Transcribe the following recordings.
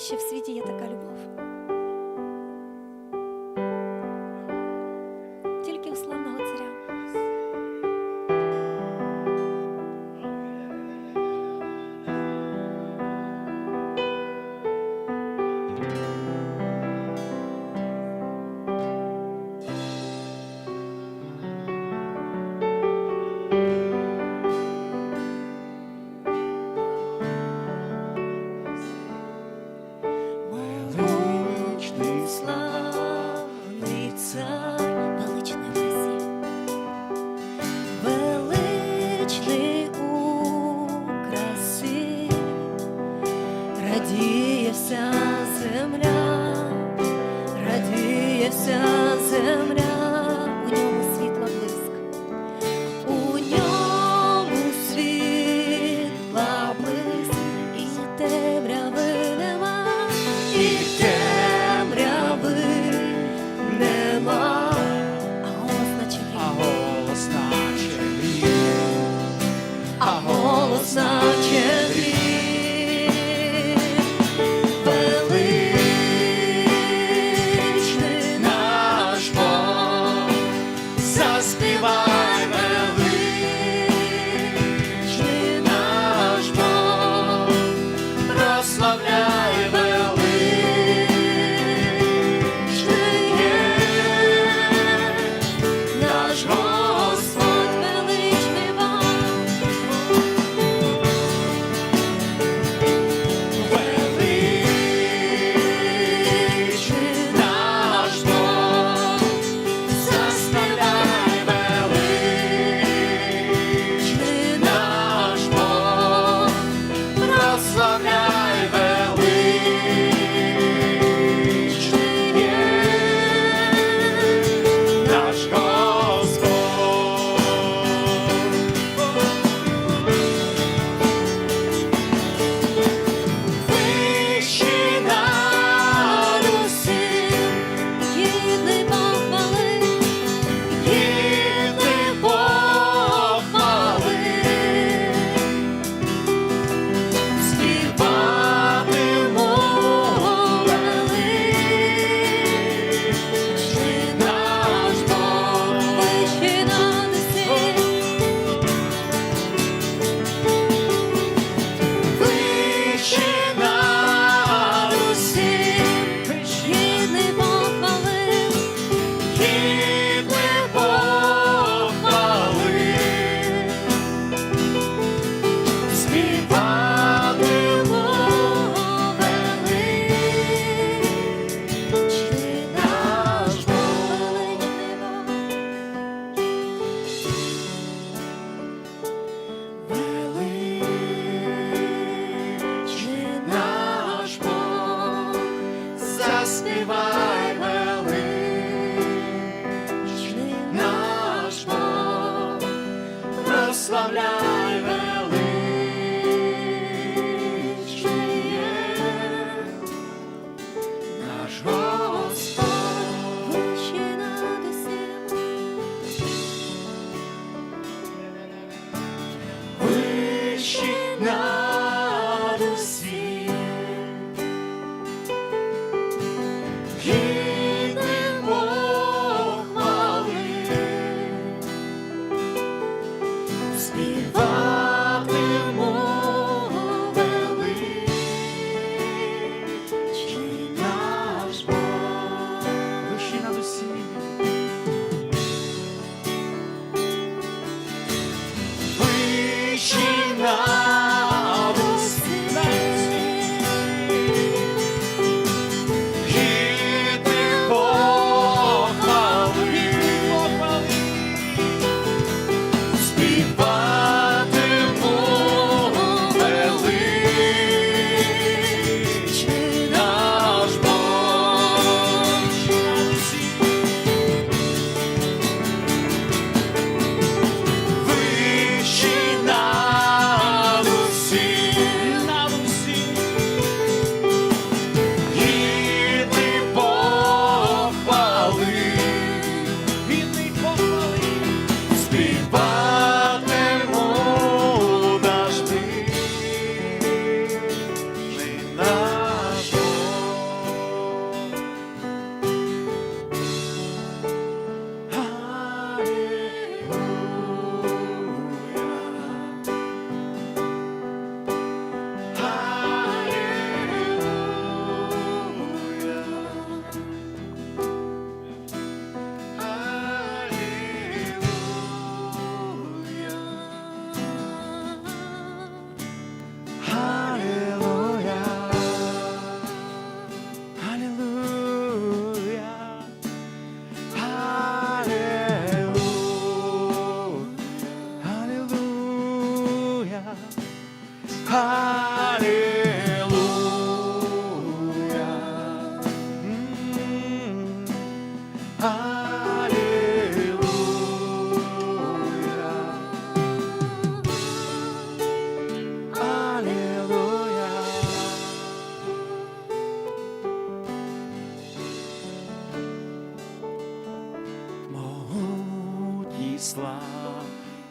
що в світі є така любов.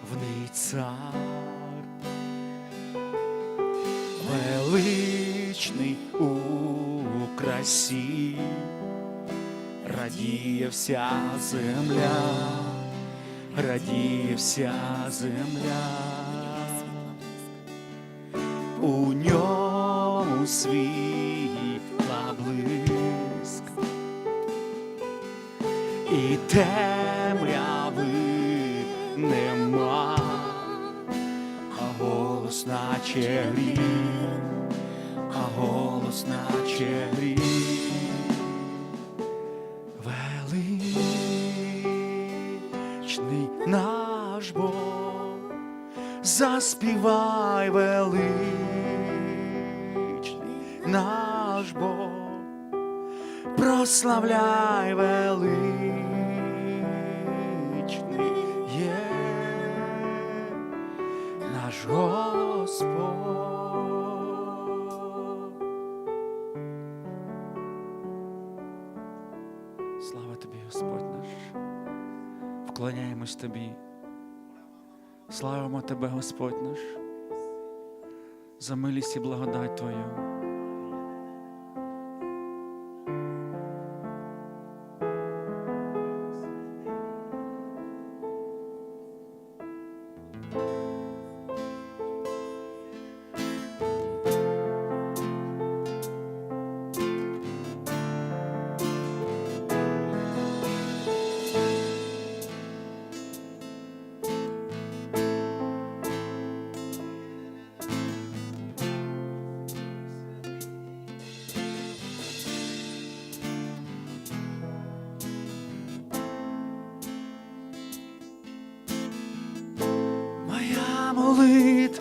Славний цар. Величний у красі, радіє вся земля, радіє вся земля. У ньому світла блиск і темряви наче грім, а голос наче грім. Величний наш Бог, заспівай величний наш Бог, прославляй величний Господь. Слава тобі, Господь наш. Вклоняємось тобі. Славимо тебе, Господь наш, за милість і благодать Твою.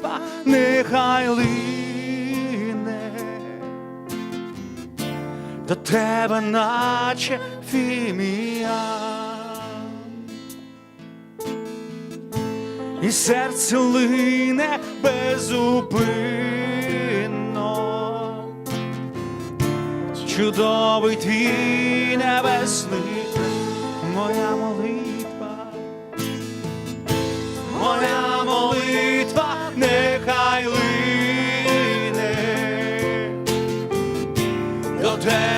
Молитва нехай лине до тебе, наче фімія. І серце лине безупинно, чудовий твій небесний, моя молитва моя до тебе,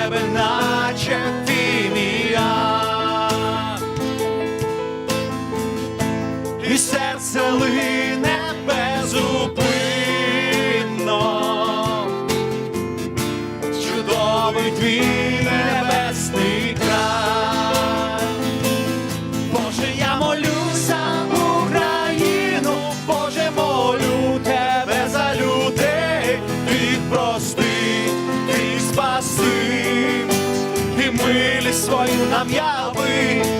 свою нам яви.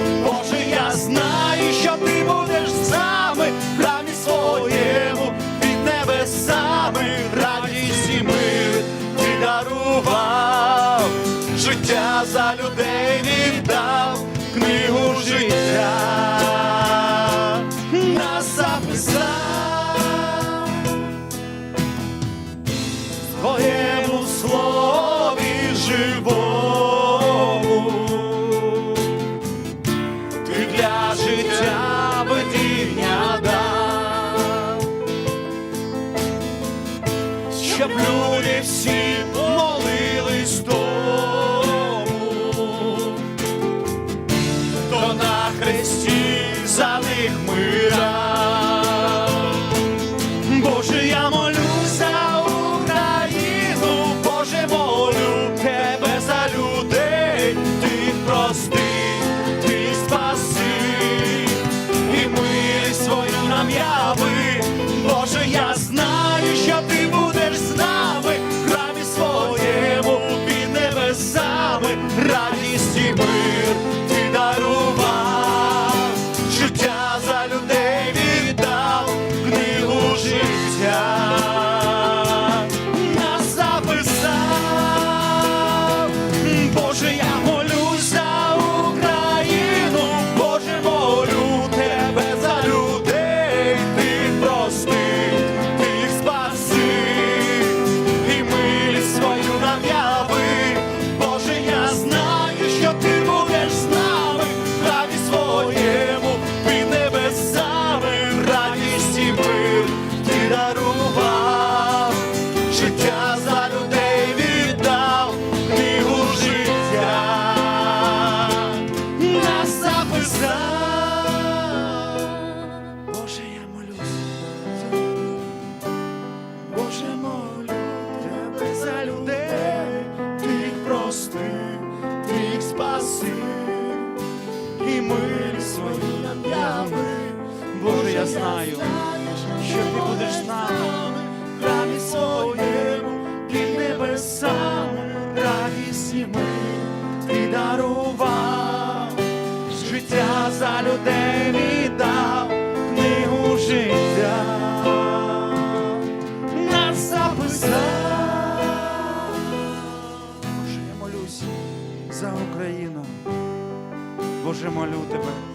Тебе.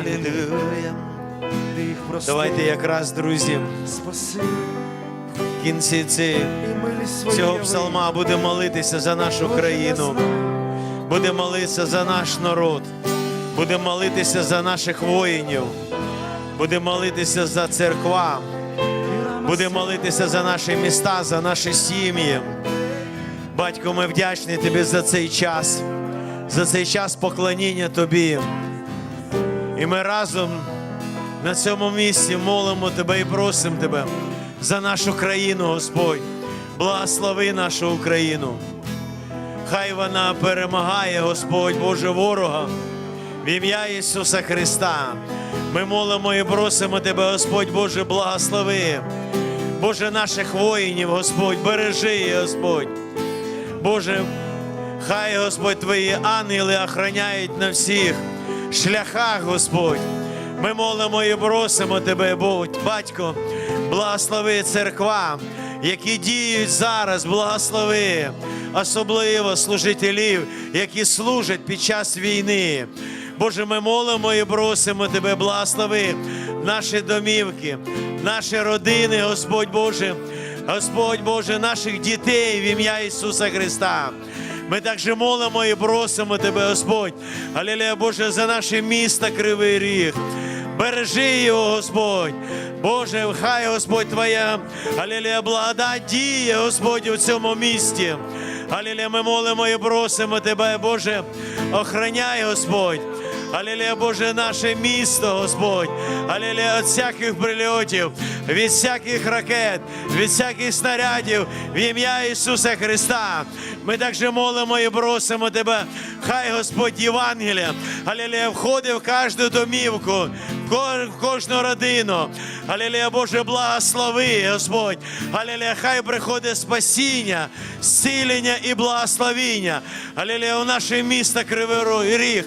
Алілуя. Давайте якраз, друзі, в кінці цього псалма будемо молитися за нашу країну, будемо молитися за наш народ, будемо молитися за наших воїнів, будемо молитися за церква, будемо молитися за наші міста, за наші сім'ї. Батько, ми вдячні тобі за цей час, за цей час поклоніння тобі. І ми разом на цьому місці молимо тебе і просимо тебе за нашу країну, Господь. Благослови нашу Україну. Хай вона перемагає, Господь Боже ворога. В ім'я Ісуса Христа. Ми молимо і просимо Тебе, Господь Боже, благослови. Боже, наших воїнів, Господь, бережи, Господь. Боже, хай, Господь, Твої ангели охороняють на всіх шляхах, Господь. Ми молимо і просимо Тебе, будь, Батько, благослови церква, які діють зараз, благослови, особливо служителів, які служать під час війни. Боже, ми молимо і просимо Тебе, благослови наші домівки, наші родини, Господь Боже, Господь Боже, наших дітей в ім'я Ісуса Христа. Ми також молимо і просимо Тебе, Господь, Алілея Боже, за наше місто Кривий Ріг. Бережи його, Господь. Боже, хай Господь Твоя, Алілія, благодать діє, Господь, у цьому місті. Алілія, ми молимо і просимо Тебе, Боже, охраняй, Господь. Алілея, Боже, наше місто, Господь. Алілія, від всяких прильотів, від всяких ракет, від всяких снарядів, в ім'я Ісуса Христа. Ми також молимо і просимо Тебе, хай Господь Євангелія, Алілія, входить в кожну домівку, кожну родину. Алілея, Боже, благослови, Господь. Алілея, хай приходить спасіння, зцілення і благословіння. Алілея, у наше місто Кривий Ріг.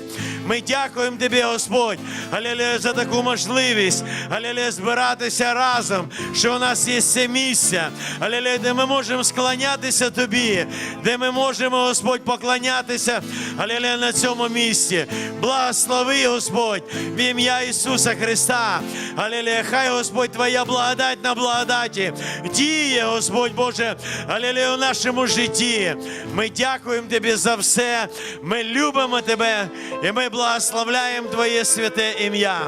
Ми дякуємо Тобі, Господь, Алілея, за таку можливість, Алілея, збиратися разом, що у нас є це місце, Алілея, де ми можемо склонятися Тобі, де ми можемо, Господь, поклонятися, Алілея, на цьому місці. Благослови, Господь, в ім'я Ісуса Христа. Алілея, хай, Господь, Твоя благодать на благодаті діє, Господь Боже, Алілея, у нашому житті. Ми дякуємо Тобі за все. Ми любимо Тебе і ми благословляємо Твоє святе ім'я.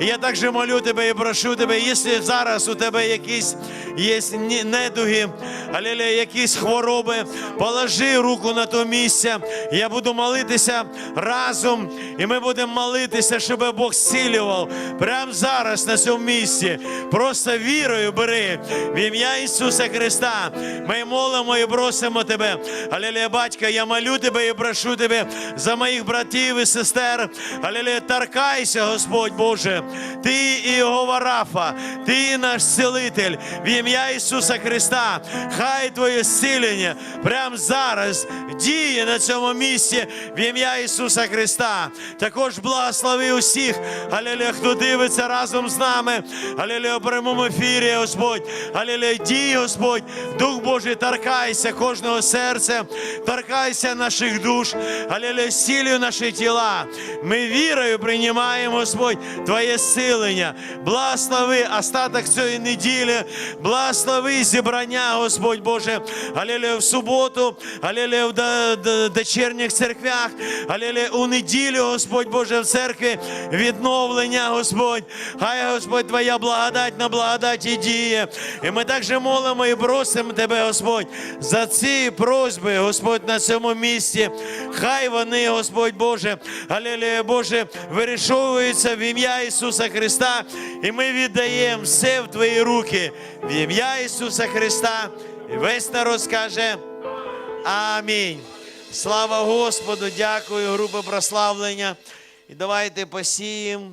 І я також молю Тебе і прошу Тебе, якщо зараз у Тебе якісь є недуги, алілея, якісь хвороби, положи руку на то місце. Я буду молитися разом, і ми будемо молитися, щоб Бог зцілював прямо зараз на цьому місці. Просто вірою бери в ім'я Ісуса Христа. Ми молимо і просимо Тебе. Алілея, батька, я молю Тебе і прошу Тебе за моїх братів і сестер. Алілея, торкайся, Господь Боже. Ти і Його Рафа, Ти наш цілитель в ім'я Ісуса Христа. Хай Твоє зцілення прямо зараз діє на цьому місці в ім'я Ісуса Христа. Також благослови усіх, алілея, хто дивиться разом з нами. Алілея, в прямому ефірі, Господь. Алілея, дій, Господь. Дух Божий, торкайся кожного серця, торкайся наших душ. Алілея, зцілюй наші тіла. Ми вірою приймаємо, Господь, Твоє зцілення. Благослови остаток цієї неділі. Благослови зібрання, Господь Боже. Алілея, в суботу, алілея, в до- до- дочірніх церквях, алілея, у неділю, Господь Боже, в церкві відновлення, Господь. Хай, Господь, Твоя благодать на благодаті діє. І ми також молимо і просимо Тебе, Господь, за ці просьби, Господь, на цьому місці. Хай вони, Господь Боже, алілея, Боже, вирішовуються в ім'я Ісуса Христа. І ми віддаємо все в Твої руки в ім'я Ісуса Христа. І весь народ скаже Амінь. Слава Господу, дякую, група прославлення. І давайте посіємо